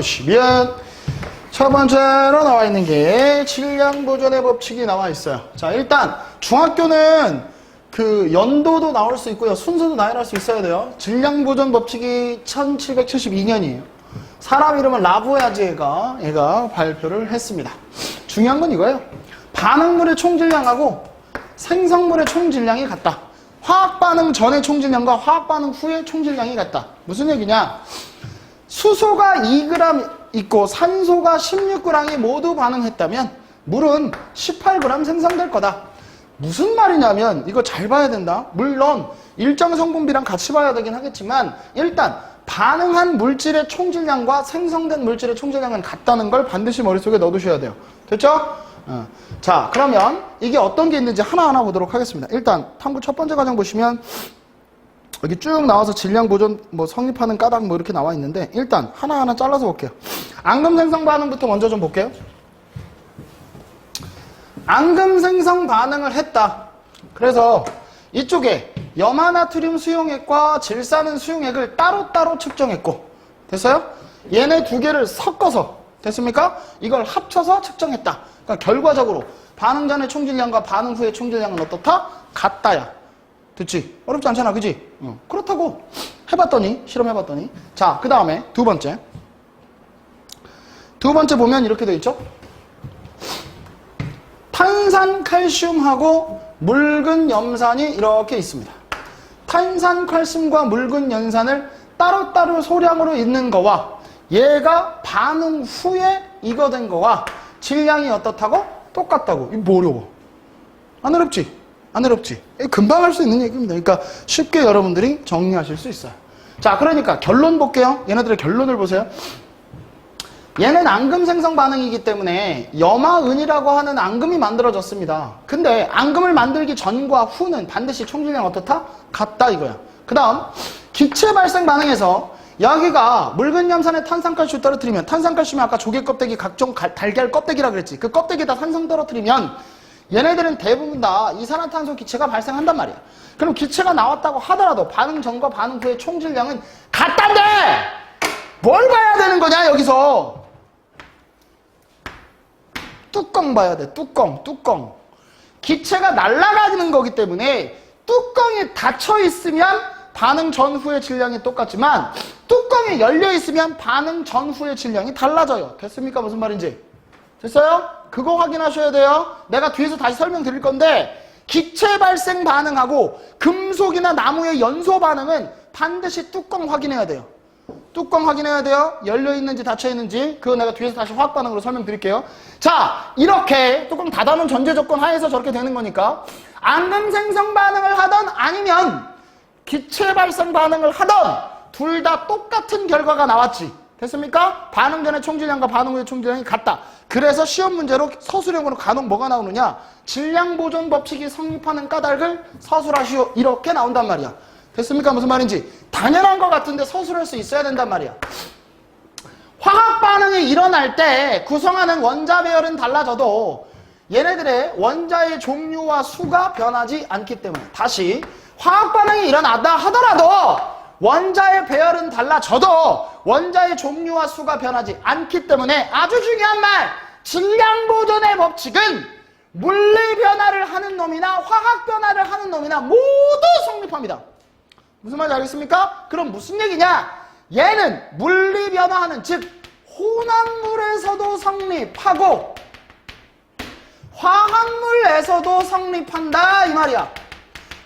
보시면 첫 번째로 나와 있는 게 질량 보존의 법칙이 나와 있어요. 자, 일단 중학교는 그 연도도 나올 수 있고요. 순서도 나열할 수 있어야 돼요. 질량 보존 법칙이 1772년이에요. 사람 이름은 라부야지가 얘가 발표를 했습니다. 중요한 건 이거예요. 반응물의 총질량하고 생성물의 총질량이 같다. 화학 반응 전의 총질량과 화학 반응 후의 총질량이 같다. 무슨 얘기냐? 수소가 2g 있고 산소가 16g이 모두 반응했다면 물은 18g 생성될 거다. 무슨 말이냐면 이거 잘 봐야 된다. 물론 일정 성분비랑 같이 봐야 되긴 하겠지만 일단 반응한 물질의 총질량과 생성된 물질의 총질량은 같다는 걸 반드시 머릿속에 넣어두셔야 돼요. 됐죠? 어. 자 그러면 이게 어떤 게 있는지 하나하나 보도록 하겠습니다. 일단 탐구 첫 번째 과정 보시면 여기 쭉 나와서 질량 보존 뭐 성립하는 까닭 뭐 이렇게 나와 있는데 일단 하나하나 잘라서 볼게요. 앙금 생성 반응부터 먼저 좀 볼게요. 앙금 생성 반응을 했다. 그래서 이쪽에 염화나트륨 수용액과 질산은 수용액을 따로따로 측정했고 됐어요? 얘네 두 개를 섞어서 됐습니까? 이걸 합쳐서 측정했다. 그러니까 결과적으로 반응 전의 총질량과 반응 후의 총질량은 어떻다? 같다야. 됐지? 어렵지 않잖아, 그지? 어, 그렇다고 해봤더니, 실험해봤더니. 자, 그 다음에 두 번째. 두 번째 보면 이렇게 돼 있죠? 탄산 칼슘하고 묽은 염산이 이렇게 있습니다. 탄산 칼슘과 묽은 염산을 따로따로 소량으로 있는 거와 얘가 반응 후에 익어된 거와 질량이 어떻다고? 똑같다고. 이거 뭐 어려워? 안 어렵지? 안 어렵지? 금방 할 수 있는 얘기입니다. 그러니까 쉽게 여러분들이 정리하실 수 있어요. 자, 그러니까 결론 볼게요. 얘네들의 결론을 보세요. 얘는 앙금 생성 반응이기 때문에 염화은이라고 하는 앙금이 만들어졌습니다. 근데 앙금을 만들기 전과 후는 반드시 총질량 어떻다? 같다 이거야. 그 다음 기체 발생 반응에서 여기가 묽은 염산에 탄산칼슘 떨어뜨리면 탄산칼슘이 아까 조개 껍데기 각종 갈- 달걀 껍데기라 그랬지. 그 껍데기에다 산성 떨어뜨리면 얘네들은 대부분 다 이산화탄소 기체가 발생한단 말이야. 그럼 기체가 나왔다고 하더라도 반응 전과 반응 후의 총질량은 같단데! 뭘 봐야 되는 거냐 여기서? 뚜껑 봐야 돼 뚜껑 뚜껑. 기체가 날아가는 거기 때문에 뚜껑이 닫혀 있으면 반응 전후의 질량이 똑같지만 뚜껑이 열려 있으면 반응 전후의 질량이 달라져요. 됐습니까? 무슨 말인지. 됐어요? 그거 확인하셔야 돼요 내가 뒤에서 다시 설명드릴 건데 기체 발생 반응하고 금속이나 나무의 연소 반응은 반드시 뚜껑 확인해야 돼요 뚜껑 확인해야 돼요. 열려 있는지 닫혀 있는지. 그거 내가 뒤에서 다시 화학 반응으로 설명드릴게요. 자, 이렇게 뚜껑 닫아놓은 전제 조건 하에서 저렇게 되는 거니까 앙금 생성 반응을 하던 아니면 기체 발생 반응을 하던 둘 다 똑같은 결과가 나왔지. 됐습니까? 반응 전의 총질량과 반응 후의 총질량이 같다. 그래서 시험 문제로 서술형으로 간혹 뭐가 나오느냐? 질량 보존 법칙이 성립하는 까닭을 서술하시오. 이렇게 나온단 말이야. 됐습니까? 무슨 말인지. 당연한 것 같은데 서술할 수 있어야 된단 말이야. 화학 반응이 일어날 때 구성하는 원자 배열은 달라져도 얘네들의 원자의 종류와 수가 변하지 않기 때문에 다시 화학 반응이 일어나다 하더라도 원자의 배열은 달라져도 원자의 종류와 수가 변하지 않기 때문에 아주 중요한 말 질량 보존의 법칙은 물리 변화를 하는 놈이나 화학 변화를 하는 놈이나 모두 성립합니다. 무슨 말인지 알겠습니까? 그럼 무슨 얘기냐? 얘는 물리 변화하는 즉 혼합물에서도 성립하고 화합물에서도 성립한다 이 말이야.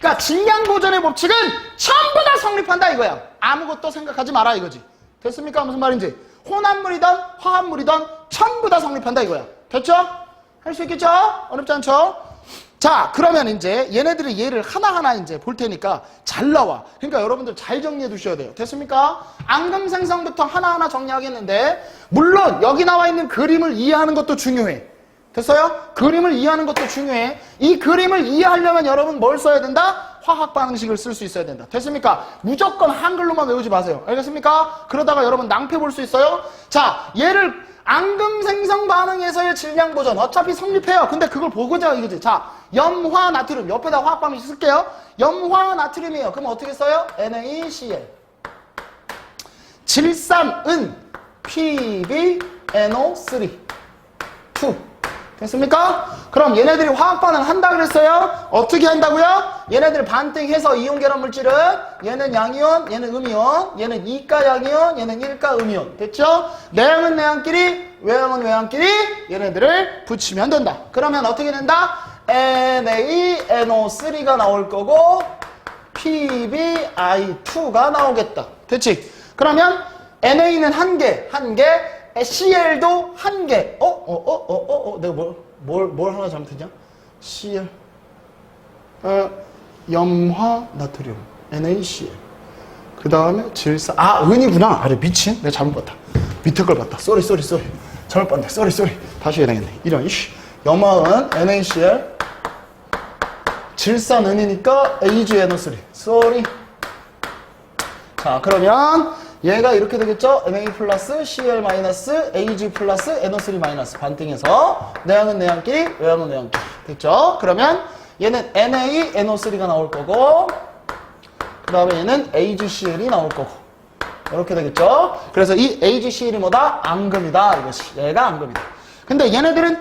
그러니까 보존의 법칙은 전부 다 성립한다 이거야. 아무것도 생각하지 마라 이거지. 됐습니까? 무슨 말인지. 혼합물이든 화합물이든 전부 다 성립한다 이거야. 됐죠? 할 수 있겠죠? 어렵지 않죠? 자, 그러면 이제 얘네들의 예를 하나하나 이제 볼 테니까 잘 나와. 그러니까 여러분들 잘 정리해 두셔야 돼요. 됐습니까? 앙금 생성부터 하나하나 정리하겠는데, 물론 여기 나와 있는 그림을 이해하는 것도 중요해. 됐어요? 그림을 이해하는 것도 중요해. 이 그림을 이해하려면 여러분 뭘 써야 된다? 화학 반응식을 쓸 수 있어야 된다. 됐습니까? 무조건 한글로만 외우지 마세요. 알겠습니까? 그러다가 여러분 낭패 볼 수 있어요? 자, 얘를 앙금 생성 반응에서의 질량 보존 어차피 성립해요. 근데 그걸 보고자 이거지. 자, 염화 나트륨 옆에다 화학 반응식 쓸게요. 염화 나트륨이에요. 그럼 어떻게 써요? NaCl. 질산은 PbNO3 2 됐습니까? 그럼 얘네들이 화학 반응 한다 그랬어요? 어떻게 한다고요? 얘네들 반띵해서 이온 결합 물질은 얘는 양이온, 얘는 음이온, 얘는 이가 양이온, 얘는 일가 음이온. 됐죠? 내양은 내양끼리, 외양은 외양끼리 얘네들을 붙이면 된다. 그러면 어떻게 된다? NaNO3가 나올 거고 PbI2가 나오겠다. 됐지? 그러면 NA는 한 개, 한 개, CL도 한 개. 어? 어? 어? 어? 어? 어? 내가 뭘, 뭘, 뭘 하나 잘못했냐? CL. 어, 염화 나트륨. NaCl. 그 다음에 질사. 아, 은이구나. 아래 미친. 내가 잘못 봤다. 밑에 걸 봤다. 쏘리, 쏘리, 쏘리. 잘못 봤네. 쏘리, 쏘리. 다시 해야 되겠네. 이런, 이씨. 염화은 NaCl. 질산 은이니까 AgNO3. 쏘리. 자, 그러면 얘가 이렇게 되겠죠? Na 플러스 Cl 마이너스 Ag 플러스 NO3 마이너스 반띵해서 내양은 내양끼리, 외양은 외양끼리. 됐죠? 그러면 얘는 Na, NO3가 나올 거고 그 다음에 얘는 AgCl이 나올 거고 이렇게 되겠죠? 그래서 이 AgCl이 뭐다? 앙금이다 이것이. 얘가 앙금이다. 근데 얘네들은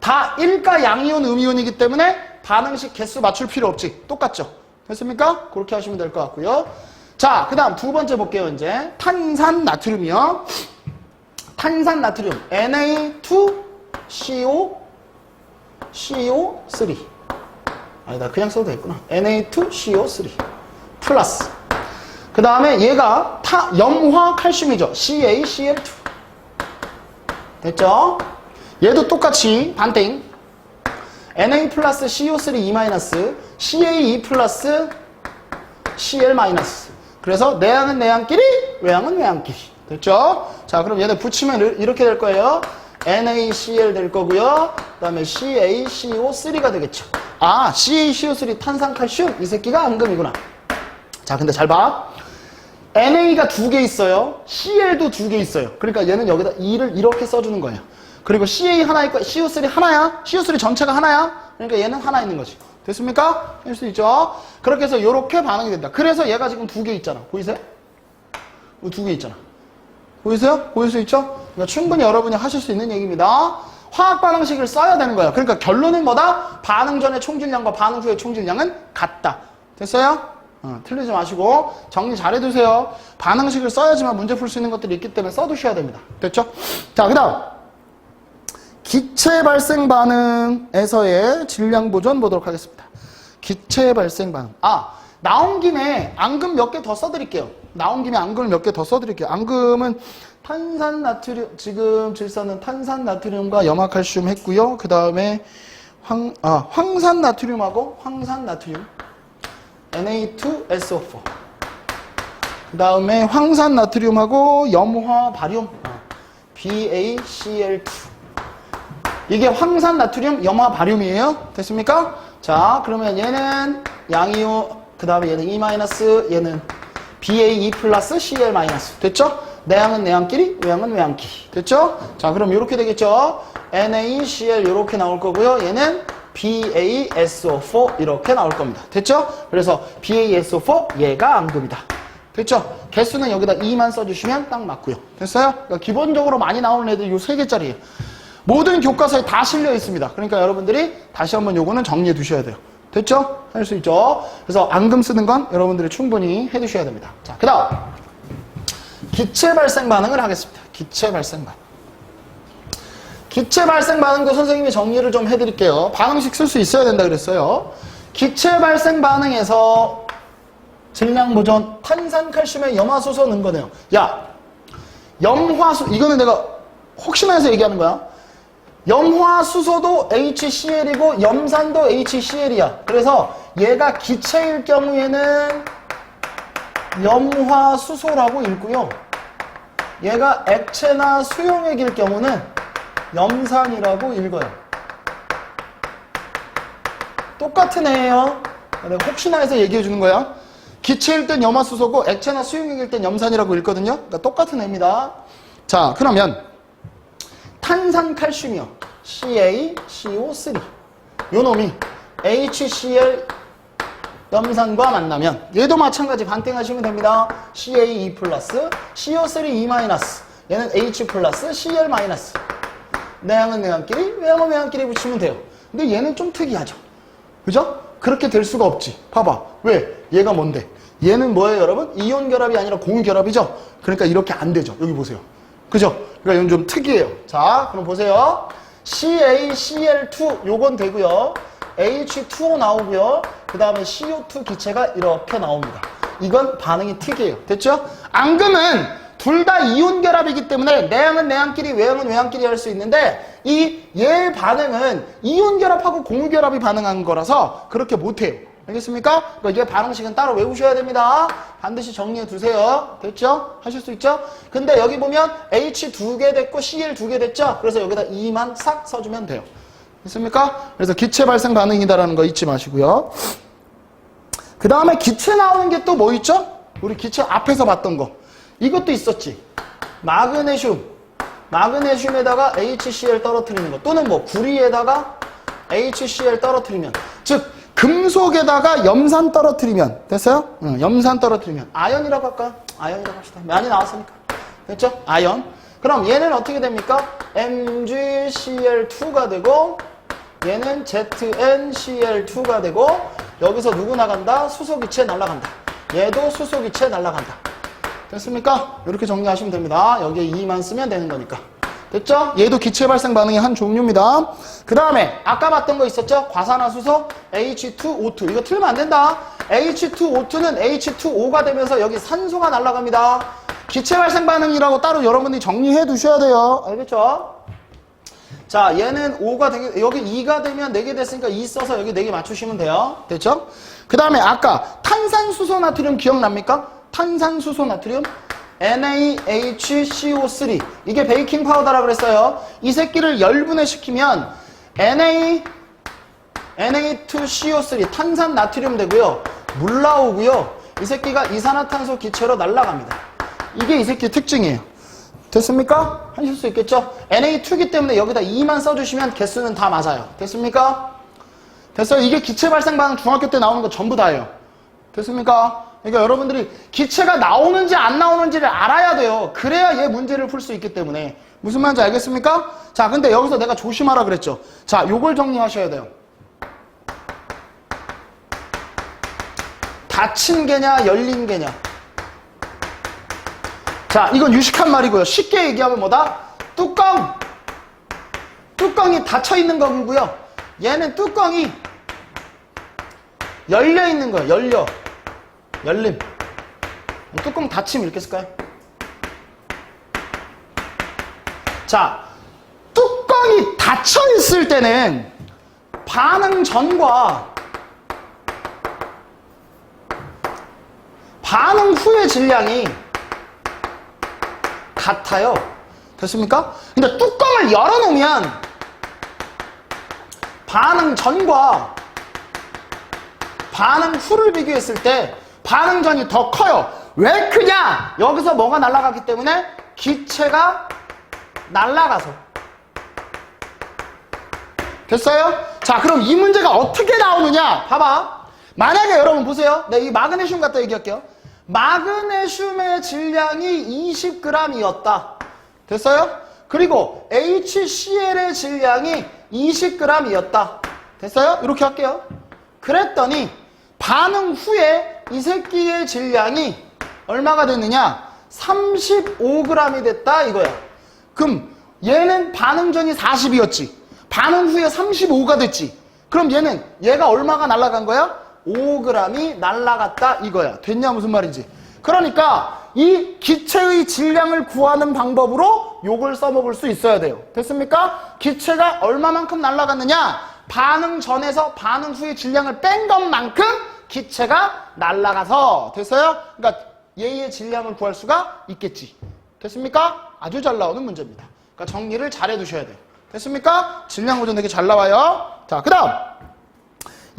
다 1가 양이온, 음이온이기 때문에 반응식 개수 맞출 필요 없지. 똑같죠? 됐습니까? 그렇게 하시면 될 것 같고요. 자, 그 다음 두 번째 볼게요, 이제. 탄산 나트륨이요. 탄산 나트륨. Na2CO, CO3. 아니다, 그냥 써도 되겠구나. Na2CO3. 플러스. 그 다음에 얘가 타, 염화 칼슘이죠. CaCl2. 됐죠? 얘도 똑같이 반띵. Na 플러스 CO3 E 마이너스, CaE 플러스 Cl 마이너스. 그래서 내양은 내양끼리, 외양은 외양끼리. 됐죠? 자, 그럼 얘네 붙이면 이렇게 될 거예요. NaCl 될 거고요. 그 다음에 CaCO3가 되겠죠. 아, CaCO3 탄산칼슘? 이 새끼가 앙금이구나. 자, 근데 잘 봐. NA가 두 개 있어요. CL도 두 개 있어요. 그러니까 얘는 여기다 2를 이렇게 써주는 거예요. 그리고 CA 하나 있고 CO3 하나야. CO3 전체가 하나야. 그러니까 얘는 하나 있는 거지. 됐습니까? 할 수 있죠? 그렇게 해서 이렇게 반응이 된다. 그래서 얘가 지금 두 개 있잖아. 보이세요? 두 개 있잖아. 보이세요? 보일 수 있죠? 그러니까 충분히 여러분이 하실 수 있는 얘기입니다. 화학 반응식을 써야 되는 거야. 그러니까 결론은 뭐다? 반응 전의 총질량과 반응 후의 총질량은 같다. 됐어요? 어, 틀리지 마시고 정리 잘 해두세요. 반응식을 써야지만 문제 풀 수 있는 것들이 있기 때문에 써두셔야 됩니다. 됐죠? 자, 그 다음. 기체 발생 반응에서의 질량 보존 보도록 하겠습니다. 기체 발생 반응. 아, 나온 김에 앙금 몇 개 더 써드릴게요. 나온 김에 앙금을 몇 개 더 써드릴게요. 앙금은 탄산 나트륨, 지금 질서는 탄산 나트륨과 염화칼슘 했고요. 그 다음에 황, 아, 황산 나트륨하고 황산 나트륨. Na2SO4. 그 다음에 황산 나트륨하고 염화 바륨. 아, BaCl2. 이게 황산 나트륨 염화 바륨이에요. 됐습니까? 자, 그러면 얘는 양이온, 그 다음에 얘는 E 마이너스, 얘는 BAE 플러스 CL 마이너스. 됐죠? 내양은 내양끼리, 외양은 외양끼리. 됐죠? 자, 그럼 이렇게 되겠죠? NaCl 이렇게 나올 거고요. 얘는 BaSO4 이렇게 나올 겁니다. 됐죠? 그래서 BaSO4 얘가 앙금이다. 됐죠? 개수는 여기다 2만 써주시면 딱 맞고요. 됐어요? 그러니까 기본적으로 많이 나오는 애들 요 3개짜리예요. 모든 교과서에 다 실려 있습니다. 그러니까 여러분들이 다시 한번 요거는 정리해 두셔야 돼요. 됐죠? 할 수 있죠? 그래서 앙금 쓰는 건 여러분들이 충분히 해 두셔야 됩니다. 자, 그 다음. 기체 발생 반응을 하겠습니다. 기체 발생 반응. 기체 발생 반응도 선생님이 정리를 좀 해드릴게요. 반응식 쓸 수 있어야 된다 그랬어요. 기체 발생 반응에서 질량 보존 탄산 칼슘의 염화수소 넣은 거네요. 야, 염화수 이거는 내가 혹시나 해서 얘기하는 거야. 염화 수소도 HCl이고 염산도 HCl이야. 그래서 얘가 기체일 경우에는 염화 수소라고 읽고요. 얘가 액체나 수용액일 경우는 염산이라고 읽어요. 똑같은 애예요. 혹시나 해서 얘기해 주는 거야. 기체일 땐 염화수소고 액체나 수용액일 땐 염산이라고 읽거든요. 그러니까 똑같은 애입니다. 자, 그러면 탄산칼슘이요. CaCO3. 요 놈이 HCl 염산과 만나면 얘도 마찬가지 반띵하시면 됩니다. CaE 플러스 CO3 E 마이너스 얘는 H 플러스 Cl 마이너스. 내항은 내항끼리, 외항은 외항끼리 붙이면 돼요. 근데 얘는 좀 특이하죠. 그죠? 그렇게 될 수가 없지. 봐봐. 왜? 얘가 뭔데? 얘는 뭐예요, 여러분? 이온 결합이 아니라 공유 결합이죠? 그러니까 이렇게 안 되죠. 여기 보세요. 그죠? 그러니까 이건 좀 특이해요. 자, 그럼 보세요. CaCl2 요건 되고요. H2O 나오고요. 그 다음에 CO2 기체가 이렇게 나옵니다. 이건 반응이 특이해요. 됐죠? 앙금은 둘 다 이온 결합이기 때문에 내항은 내항끼리 외항은 외항끼리 할 수 있는데 이 얘 반응은 이온 결합하고 공유 결합이 반응한 거라서 그렇게 못해요. 알겠습니까? 그러니까 이게 반응식은 따로 외우셔야 됩니다. 반드시 정리해 두세요. 됐죠? 하실 수 있죠? 근데 여기 보면 H 두 개 됐고 Cl 두 개 됐죠? 그래서 여기다 2만 싹 써주면 돼요. 됐습니까? 그래서 기체 발생 반응이다라는 거 잊지 마시고요. 그 다음에 기체 나오는 게 또 뭐 있죠? 우리 기체 앞에서 봤던 거. 이것도 있었지. 마그네슘. 마그네슘에다가 HCl 떨어뜨리는 거. 또는 뭐 구리에다가 HCl 떨어뜨리면. 즉, 금속에다가 염산 떨어뜨리면. 됐어요? 응, 염산 떨어뜨리면. 아연이라고 할까? 아연이라고 합시다. 많이 나왔으니까. 됐죠? 아연. 그럼 얘는 어떻게 됩니까? MgCl2가 되고, 얘는 ZnCl2가 되고 여기서 누구 나간다? 수소기체 날아간다. 얘도 수소기체 날아간다. 됐습니까? 이렇게 정리하시면 됩니다. 여기에 2만 쓰면 되는 거니까. 됐죠? 얘도 기체 발생 반응의 한 종류입니다. 그 다음에 아까 봤던 거 있었죠? 과산화수소 H2O2 이거 틀면 안 된다. H2O2는 H2O가 되면서 여기 산소가 날아갑니다. 기체 발생 반응이라고 따로 여러분들이 정리해 두셔야 돼요. 알겠죠? 자, 얘는 5가 되게, 여기 2가 되면 4개 됐으니까 2 써서 여기 4개 맞추시면 돼요. 됐죠? 그 다음에 아까 탄산수소 나트륨 기억납니까? 탄산수소 나트륨 NaHCO3 이게 베이킹 파우더라 그랬어요. 이 새끼를 열분해 시키면 Na Na2CO3 탄산 나트륨 되고요. 물 나오고요. 이 새끼가 이산화탄소 기체로 날아갑니다. 이게 이 새끼 특징이에요. 됐습니까? 하실 수 있겠죠? Na2기 때문에 여기다 2만 써주시면 개수는 다 맞아요. 됐습니까? 됐어요? 이게 기체 발생 반응 중학교 때 나오는 거 전부 다예요. 됐습니까? 그러니까 여러분들이 기체가 나오는지 안 나오는지를 알아야 돼요. 그래야 얘 문제를 풀 수 있기 때문에. 무슨 말인지 알겠습니까? 자, 근데 여기서 내가 조심하라 그랬죠. 자, 요걸 정리하셔야 돼요. 닫힌 개냐, 열린 개냐. 자, 이건 유식한 말이고요. 쉽게 얘기하면 뭐다? 뚜껑! 뚜껑이 닫혀 있는 거고요. 얘는 뚜껑이 열려 있는 거예요. 열려. 열림. 뚜껑 닫힘 이렇게 쓸까요? 자, 뚜껑이 닫혀 있을 때는 반응 전과 반응 후의 질량이 같아요. 됐습니까? 근데 뚜껑을 열어놓으면 반응 전과 반응 후를 비교했을 때 반응 전이 더 커요. 왜 크냐? 여기서 뭐가 날아가기 때문에 기체가 날아가서. 됐어요? 자, 그럼 이 문제가 어떻게 나오느냐? 봐봐. 만약에 여러분 보세요. 네, 이 마그네슘 갖다 얘기할게요. 마그네슘의 질량이 20g이었다. 됐어요? 그리고 HCl의 질량이 20g이었다. 됐어요? 이렇게 할게요. 그랬더니 반응 후에 이 새끼의 질량이 얼마가 됐느냐? 35g이 됐다 이거야. 그럼 얘는 반응 전이 40이었지. 반응 후에 35가 됐지. 그럼 얘는 얘가 얼마가 날아간 거야? 5g이 날아갔다 이거야. 됐냐 무슨 말인지. 그러니까 이 기체의 질량을 구하는 방법으로 요걸 써먹을 수 있어야 돼요. 됐습니까? 기체가 얼마만큼 날아갔느냐? 반응 전에서 반응 후의 질량을 뺀 것만큼 기체가 날아가서 됐어요? 그러니까 얘의 질량을 구할 수가 있겠지. 됐습니까? 아주 잘 나오는 문제입니다. 그러니까 정리를 잘 해두셔야 돼요. 됐습니까? 질량 고전 되게 잘 나와요. 자, 그 다음.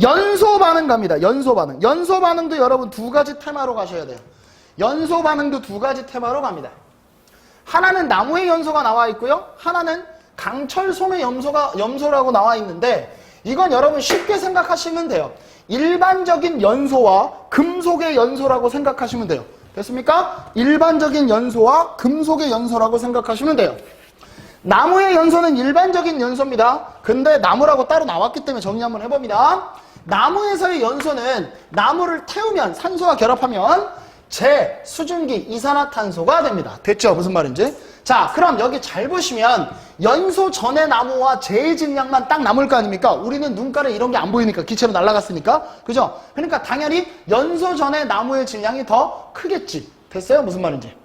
연소 반응 갑니다. 연소 반응. 연소 반응도 여러분 두 가지 테마로 가셔야 돼요. 연소 반응도 두 가지 테마로 갑니다. 하나는 나무의 연소가 나와 있고요. 하나는 강철솜의 염소가, 염소라고 나와 있는데 이건 여러분 쉽게 생각하시면 돼요. 일반적인 연소와 금속의 연소라고 생각하시면 돼요. 됐습니까? 일반적인 연소와 금속의 연소라고 생각하시면 돼요. 나무의 연소는 일반적인 연소입니다. 근데 나무라고 따로 나왔기 때문에 정리 한번 해봅니다. 나무에서의 연소는 나무를 태우면 산소와 결합하면 재, 수증기, 이산화탄소가 됩니다. 됐죠? 무슨 말인지? 자, 그럼 여기 잘 보시면 연소 전의 나무와 재의 질량만 딱 남을 거 아닙니까? 우리는 눈가에 이런 게 안 보이니까 기체로 날아갔으니까. 그죠? 그러니까 당연히 연소 전의 나무의 질량이 더 크겠지. 됐어요? 무슨 말인지?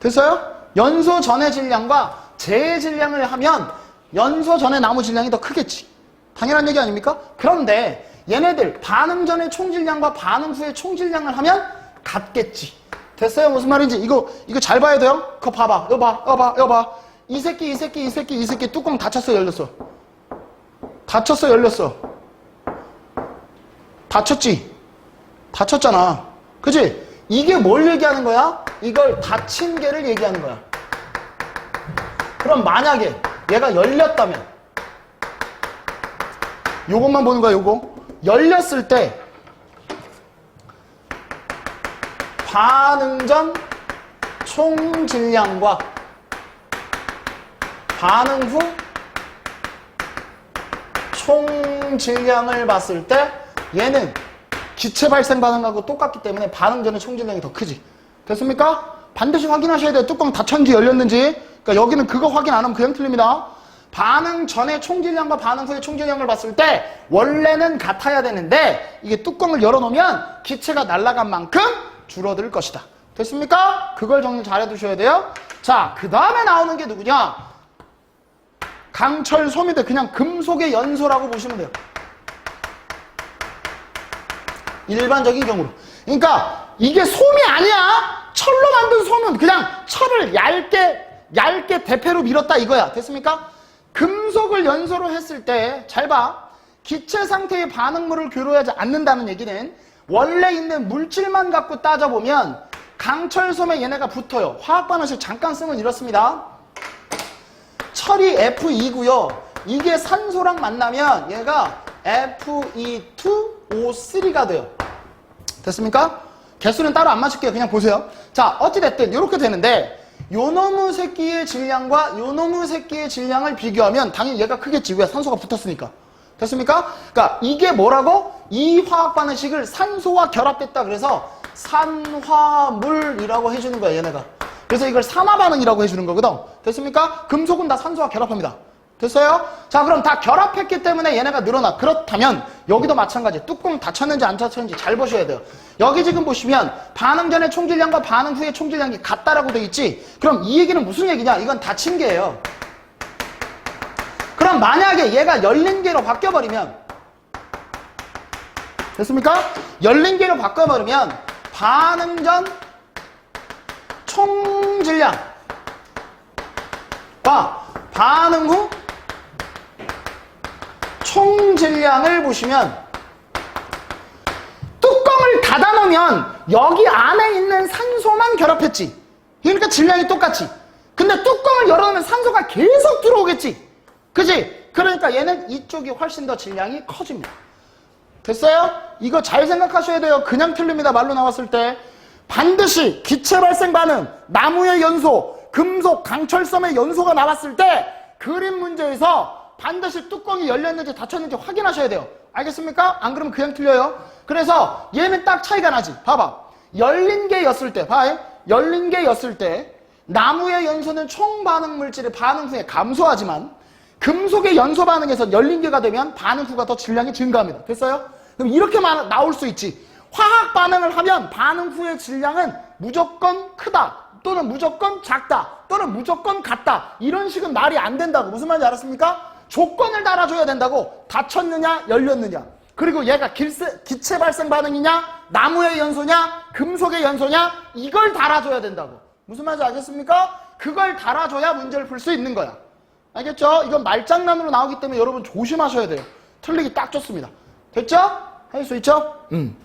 됐어요? 연소 전의 질량과 재의 질량을 하면 연소 전의 나무 질량이 더 크겠지. 당연한 얘기 아닙니까? 그런데 얘네들 반응 전의 총질량과 반응 후의 총질량을 하면 같겠지. 됐어요? 무슨 말인지 이거 이거 잘 봐야 돼요. 그거 봐봐. 여봐, 여봐, 여봐. 이 새끼, 이 새끼, 이 새끼, 이 새끼 뚜껑 닫혔어, 열렸어. 닫혔어, 열렸어. 닫혔지. 닫혔잖아. 그지? 이게 뭘 얘기하는 거야? 이걸 닫힌 개를 얘기하는 거야. 그럼 만약에 얘가 열렸다면 요것만 보는 거야, 요거. 열렸을 때 반응 전 총 질량과 반응 후 총 질량을 봤을 때 얘는 기체 발생 반응하고 똑같기 때문에 반응 전의 총 질량이 더 크지. 됐습니까? 반드시 확인하셔야 돼요. 뚜껑 닫혔는지 열렸는지. 그러니까 여기는 그거 확인 안 하면 그냥 틀립니다. 반응 전의 총질량과 반응 후의 총질량을 봤을 때 원래는 같아야 되는데 이게 뚜껑을 열어놓으면 기체가 날아간 만큼 줄어들 것이다. 됐습니까? 그걸 정리 잘 해두셔야 돼요. 자, 그 다음에 나오는 게 누구냐? 강철 소미대 그냥 금속의 연소라고 보시면 돼요. 일반적인 경우로. 그러니까 이게 솜이 아니야. 철로 만든 솜은 그냥 철을 얇게 얇게 대패로 밀었다 이거야. 됐습니까? 금속을 연소로 했을 때 잘 봐. 기체 상태의 반응물을 교류하지 않는다는 얘기는 원래 있는 물질만 갖고 따져보면 강철솜에 얘네가 붙어요. 화학 반응식 잠깐 쓰면 이렇습니다. 철이 Fe2고요. 이게 산소랑 만나면 얘가 Fe2O3가 돼요. 됐습니까? 개수는 따로 안 맞출게요. 그냥 보세요. 자, 어찌됐든 이렇게 되는데 요놈의 새끼의 질량과 요놈의 새끼의 질량을 비교하면 당연히 얘가 크겠지. 왜? 산소가 붙었으니까. 됐습니까? 그러니까 이게 뭐라고? 이 화학 반응식을 산소와 결합됐다 그래서 산화물이라고 해주는 거야 얘네가. 그래서 이걸 산화 반응이라고 해주는 거거든. 됐습니까? 금속은 다 산소와 결합합니다. 됐어요? 자 그럼 다 결합했기 때문에 얘네가 늘어나. 그렇다면 여기도 마찬가지. 뚜껑 닫혔는지 안 닫혔는지 잘 보셔야 돼요. 여기 지금 보시면 반응 전의 총질량과 반응 후의 총질량이 같다라고 돼 있지. 그럼 이 얘기는 무슨 얘기냐? 이건 닫힌 게예요. 그럼 만약에 얘가 열린 개로 바뀌어버리면 됐습니까? 열린 개로 바꿔버리면 반응 전 총 질량과 반응 후 총 질량을 보시면 뚜껑을 닫아 놓으면 여기 안에 있는 산소만 결합했지. 그러니까 질량이 똑같지. 근데 뚜껑을 열어놓으면 산소가 계속 들어오겠지. 그지? 그러니까 얘는 이쪽이 훨씬 더 질량이 커집니다. 됐어요? 이거 잘 생각하셔야 돼요. 그냥 틀립니다. 말로 나왔을 때. 반드시 기체 발생 반응, 나무의 연소, 금속, 강철섬의 연소가 나왔을 때 그림 문제에서 반드시 뚜껑이 열렸는지 닫혔는지 확인하셔야 돼요. 알겠습니까? 안 그러면 그냥 틀려요. 그래서 얘는 딱 차이가 나지. 봐봐. 열린 게였을 때, 봐. 열린 게였을 때 나무의 연소는 총 반응 물질의 반응 후에 감소하지만 금속의 연소 반응에서 열린 개가 되면 반응 후가 더 질량이 증가합니다. 됐어요? 그럼 이렇게 마- 나올 수 있지. 화학 반응을 하면 반응 후의 질량은 무조건 크다. 또는 무조건 작다. 또는 무조건 같다. 이런 식은 말이 안 된다고. 무슨 말인지 알았습니까? 조건을 달아줘야 된다고. 닫혔느냐, 열렸느냐. 그리고 얘가 길세, 기체 발생 반응이냐, 나무의 연소냐, 금속의 연소냐, 이걸 달아줘야 된다고. 무슨 말인지 알겠습니까? 그걸 달아줘야 문제를 풀 수 있는 거야. 알겠죠? 이건 말장난으로 나오기 때문에 여러분 조심하셔야 돼요. 틀리기 딱 좋습니다. 됐죠? 할 수 있죠? 음.